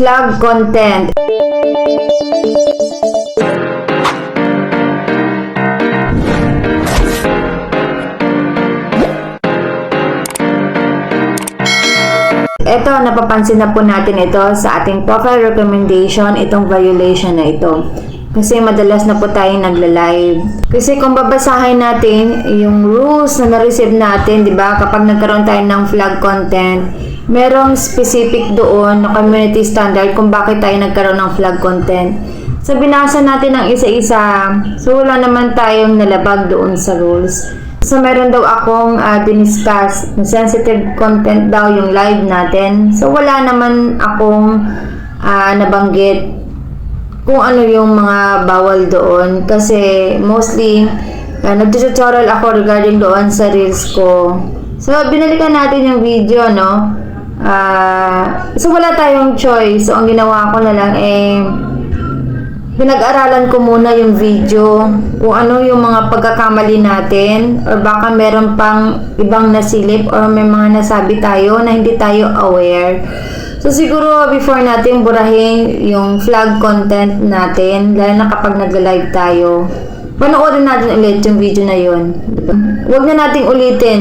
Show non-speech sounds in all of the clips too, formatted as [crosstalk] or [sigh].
vlog content. Ito, napapansin na po natin ito sa ating profile recommendation, itong violation na ito. Kasi madalas na po tayong nagla-live. Kasi kung babasahin natin yung rules na na-receive natin, di ba, kapag nagkaroon tayo ng flag content, merong specific doon na community standard kung bakit tayo nagkaroon ng flag content. So, binasa natin ng isa-isa. So, wala naman tayong nalabag doon sa rules. So, meron daw akong uh, diniscuss na sensitive content daw yung live natin. So, wala naman akong ah, nabanggit kung ano yung mga bawal doon. Kasi, mostly, uh, nag-tutorial ako regarding doon sa reels ko. So, binalikan natin yung video, no? Ah, so, wala tayong choice. So, ang ginawa ko na lang, eh, pinag-aralan ko muna yung video kung ano yung mga pagkakamali natin or baka meron pang ibang nasilip or may mga nasabi tayo na hindi tayo aware. So siguro before natin burahin yung flag content natin, lalo na kapag nag-live tayo, panoorin natin ulit yung video na yun. Huwag na nating ulitin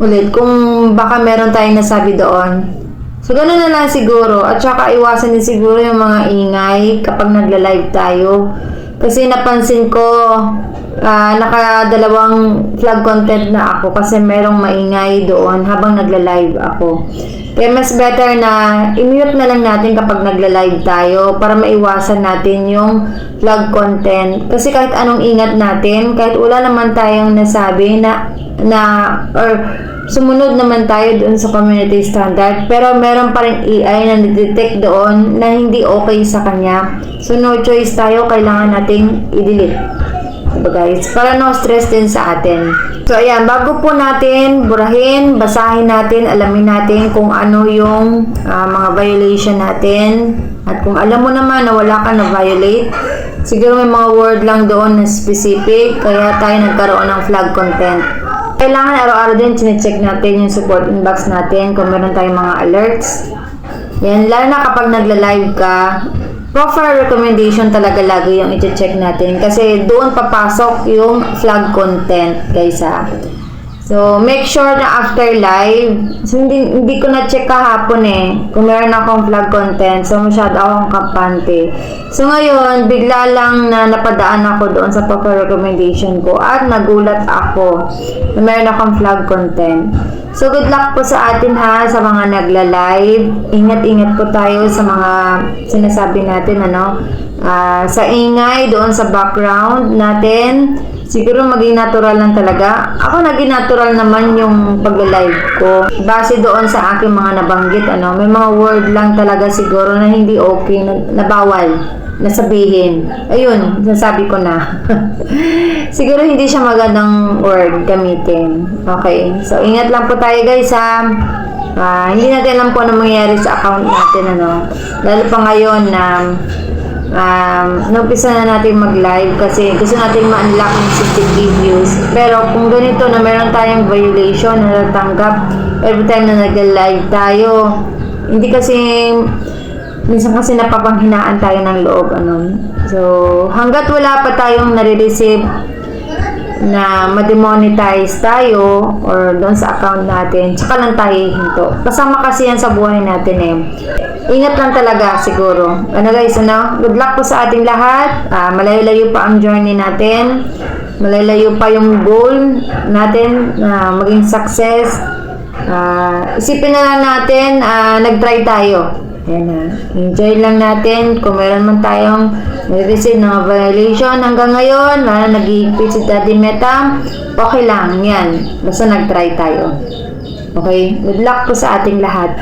ulit kung baka meron tayong nasabi doon. So, gano'n na lang siguro. At saka, iwasan din siguro yung mga ingay kapag nagla-live tayo. Kasi napansin ko, ah, nakadalawang flag content na ako kasi merong maingay doon habang nagla-live ako. Kaya mas better na i-mute na lang natin kapag nagla-live tayo para maiwasan natin yung flag content. Kasi kahit anong ingat natin, kahit wala naman tayong nasabi na, na or sumunod naman tayo doon sa community standard pero meron pa rin AI na detect doon na hindi okay sa kanya. So no choice tayo. Kailangan nating i-delete diba guys para no stress din sa atin. So ayan bago po natin burahin basahin natin alamin natin kung ano yung ah, mga violation natin. At kung alam mo naman na wala ka na violate siguro may mga word lang doon na specific kaya tayo nagkaroon ng flag content. Kailangan araw-araw din chinecheck natin yung support inbox natin kung meron tayong mga alerts. Yan, lalo na kapag nagla-live ka, profile recommendation talaga lagi yung i-check natin kasi doon papasok yung flag content guys ha. So, make sure na after live, so hindi, hindi ko na-check kahapon eh, kung meron akong flag content, so masyado akong kampante. So, ngayon, bigla lang na napadaan ako doon sa profile recommendation ko at nagulat ako na meron akong flag content. So, good luck po sa atin ha, sa mga nagla-live. Ingat-ingat po tayo sa mga sinasabi natin, ano, Ah, sa ingay doon sa background natin. Siguro maging natural lang talaga. Ako naging natural naman yung pag-live ko. Base doon sa aking mga nabanggit, ano, may mga word lang talaga siguro na hindi okay, na, na bawal na sabihin. Ayun, nasabi ko na. [laughs] siguro hindi siya magandang word gamitin. Okay. So, ingat lang po tayo guys ha. Ah, hindi natin alam po ano mangyayari sa account natin, ano. Lalo pa ngayon na um, naumpisa na natin mag-live kasi gusto natin ma-unlock yung CCTV views. Pero kung ganito na meron tayong violation na natanggap every time na nag-live tayo, hindi kasi minsan kasi napapanghinaan tayo ng loob ano. So, hanggat wala pa tayong nare-receive na ma-demonetize tayo or doon sa account natin, tsaka lang tayo hinto. Kasama kasi yan sa buhay natin eh. Ingat lang talaga siguro. Ano guys, ano? Good luck po sa ating lahat. Ah, malayo-layo pa ang journey natin. Malayo-layo pa yung goal natin na maging success. Ah, isipin na lang natin, ah, nag-try tayo. Ayan na. Enjoy lang natin kung meron man tayong receive ng violation hanggang ngayon, na nag-iipit si Daddy Meta, okay lang, yan. Basta nag-try tayo. Okay? Good luck po sa ating lahat.